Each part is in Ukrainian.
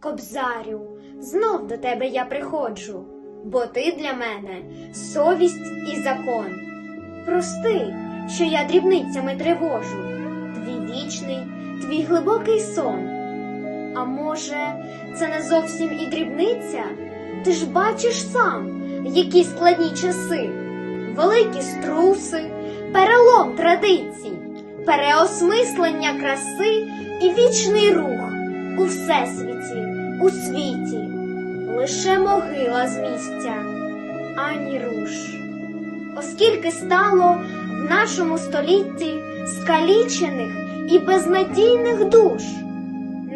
Кобзарю, знов до тебе я приходжу, бо ти для мене совість і закон. Прости, що я дрібницями тривожу, твій вічний, твій глибокий сон. А може, це не зовсім і дрібниця? Ти ж бачиш сам, які складні часи, великі струси, перелом традицій, переосмислення краси і вічний рух у всесвіті, у світі, лише могила з місця, ані руш. Оскільки стало в нашому столітті скалічених і безнадійних душ.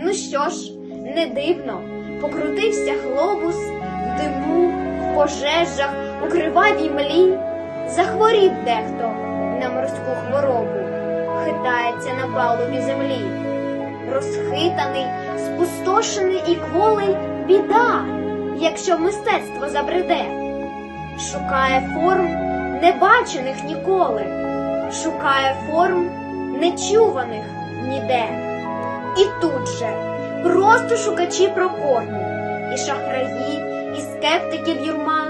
Ну що ж, не дивно, покрутився глобус в диму, в пожежах, у кривавій млі, захворів дехто на морську хворобу, хитається на палубі землі, розхитаний, спустошений і кволий біда, якщо мистецтво забреде, шукає форм, небачених ніколи, шукає форм, нечуваних ніде. І тут же просто шукачі прокорму, і шахраї, і скептиків юрма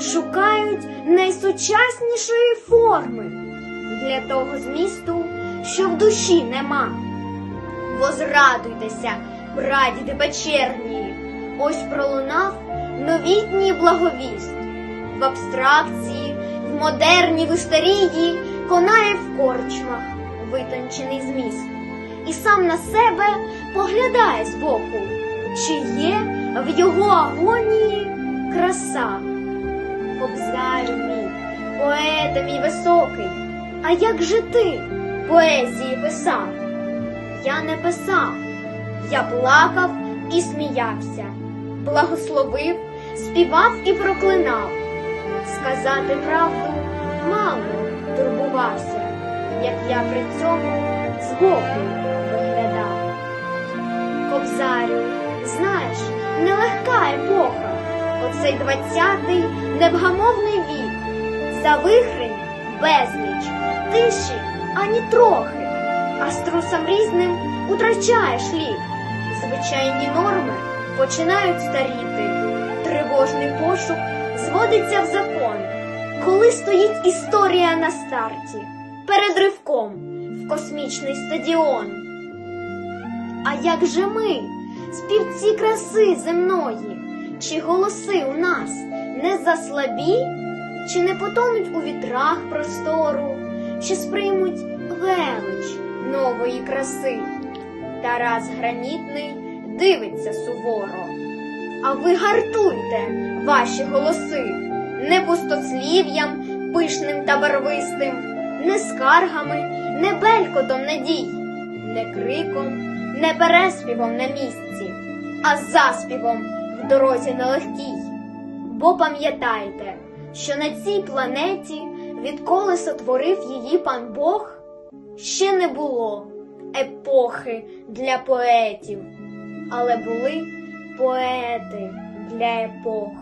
шукають найсучаснішої форми для того змісту, що в душі нема. Возрадуйтеся, прадіди печерні, ось пролунав новітній благовість. В абстракції, в модерній в історії конає в корчмах витончений зміст і сам на себе поглядає збоку, чи є в його агонії краса. Кобзарю мій, поете мій високий, а як же ти поезії писав? Я не писав, я плакав і сміявся, благословив, співав і проклинав. Сказати правду мало турбувався, як я при цьому збоку виглядав. Кобзарю, знаєш, нелегка епоха, оцей двадцятий невгамовний вік, завихрень безліч, тиші ані трохи, а струсам різним утрачаєш лік. Звичайні норми починають старіти, тривожний пошук зводиться в закон, коли стоїть історія на старті, перед ривком в космічний стадіон. А як же ми, співці краси земної, чи голоси у нас не заслабі, чи не потонуть у вітрах простору, чи сприймуть велич нової краси? Тарас гранітний дивиться суворо. А ви гартуйте ваші голоси не пустослів'ям пишним та барвистим, не скаргами, не белькотом надій, не криком, не переспівом на місці, а заспівом в дорозі нелегкій. Бо пам'ятайте, що на цій планеті, відколи сотворив її пан Бог, ще не було епохи для поетів, але були поети для епох.